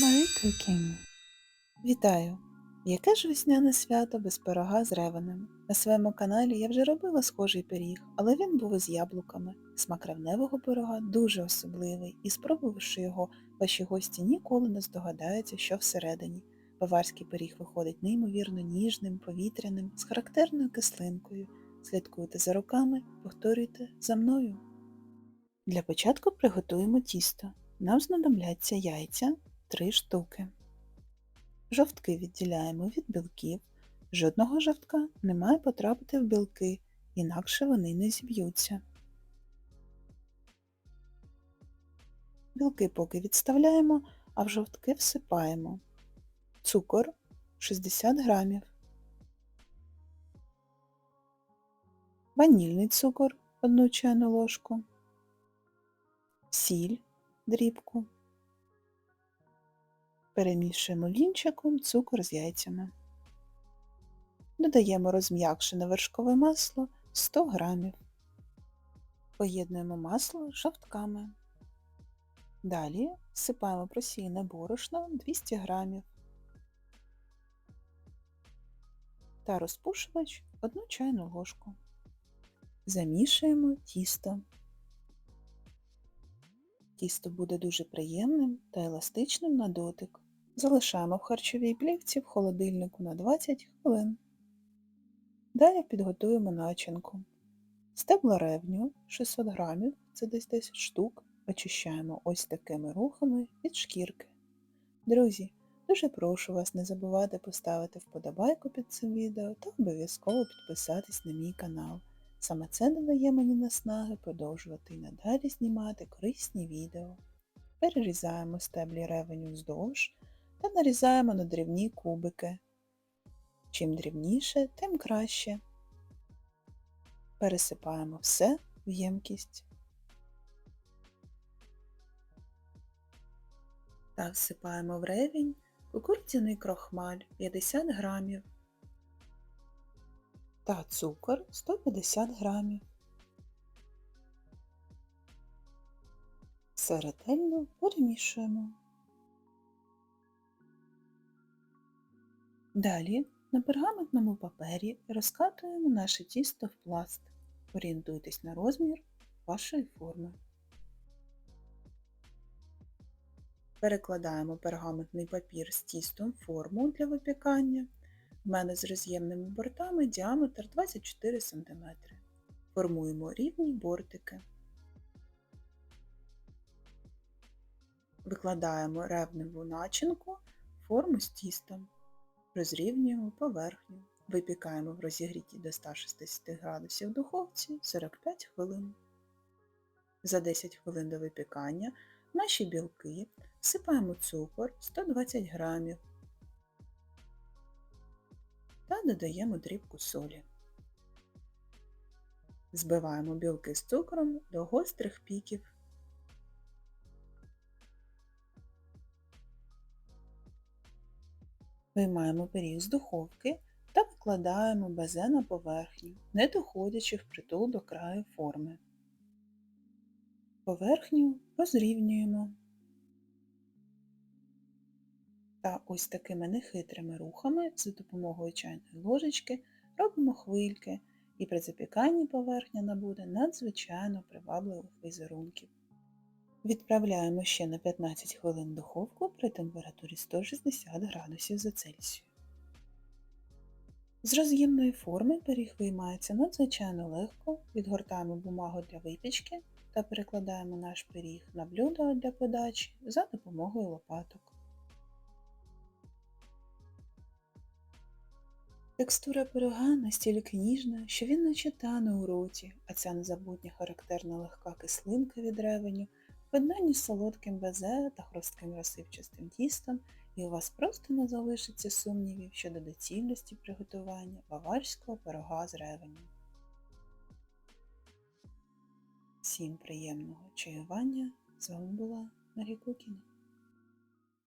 Marie Cooking. Вітаю! Яке ж весняне свято без пирога з ревенем? На своєму каналі я вже робила схожий пиріг, але він був із яблуками. Смак ревневого пирога дуже особливий, і спробувавши його, ваші гості ніколи не здогадаються, що всередині. Баварський пиріг виходить неймовірно ніжним, повітряним, з характерною кислинкою. Слідкуйте за руками, повторюйте за мною. Для початку приготуємо тісто. Нам знадобляться яйця 3 штуки. Жовтки відділяємо від білків. Жодного жовтка не має потрапити в білки, інакше вони не зіб'ються. Білки поки відставляємо, а в жовтки всипаємо. Цукор 60 грамів. Ванільний цукор 1 чайну ложку. Сіль дрібку. Перемішуємо вінчиком цукор з яйцями. Додаємо розм'якшене вершкове масло 100 грамів. Поєднуємо масло з жовтками. Далі всипаємо просіяне борошно 200 грамів та розпушувач 1 чайну ложку. Замішуємо тісто. Тісто буде дуже приємним та еластичним на дотик. Залишаємо в харчовій плівці в холодильнику на 20 хвилин. Далі підготуємо начинку. Стебла ревню 600 грамів, це десь 10 штук, очищаємо ось такими рухами від шкірки. Друзі, дуже прошу вас не забувати поставити вподобайку під цим відео та обов'язково підписатись на мій канал. Саме це додає мені наснаги продовжувати і надалі знімати корисні відео. Перерізаємо стеблі ревеню вздовж та нарізаємо на дрібні кубики. Чим дрібніше, тим краще. Пересипаємо все в ємкість. Та всипаємо в ревінь кукурудзяний крохмаль 50 грамів та цукор 150 грамів. Все ретельно перемішуємо. Далі на пергаментному папері розкатуємо наше тісто в пласт. Орієнтуйтесь на розмір вашої форми. Перекладаємо пергаментний папір з тістом в форму для випікання в мене з роз'ємними бортами діаметр 24 см. Формуємо рівні бортики. Викладаємо ревневу начинку форму з тістом. Розрівнюємо поверхню. Випікаємо в розігріті до 160 градусів духовці 45 хвилин. За 10 хвилин до випікання наші білки всипаємо цукор 120 грамів та додаємо дрібку солі. Збиваємо білки з цукром до гострих піків. Виймаємо пиріг з духовки та викладаємо безе на поверхню, не доходячи впритул до краю форми. Поверхню розрівнюємо. Та ось такими нехитрими рухами за допомогою чайної ложечки робимо хвильки, і при запіканні поверхня набуде надзвичайно привабливих візерунків. Відправляємо ще на 15 хвилин духовку при температурі 160 градусів за Цельсію. З роз'ємної форми пиріг виймається надзвичайно легко, відгортаємо бумагу для випічки та перекладаємо наш пиріг на блюдо для подачі за допомогою лопаток. Текстура пирога настільки ніжна, що він наче тане у роті, а ця незабутня характерна легка кислинка від ревеню, поєднанні з солодким безе та хрустким розсипчастим тістом, і у вас просто не залишиться сумнівів щодо доцільності приготування баварського пирога з ревеню. Всім приємного чаювання! З вами була Марія Кукіна.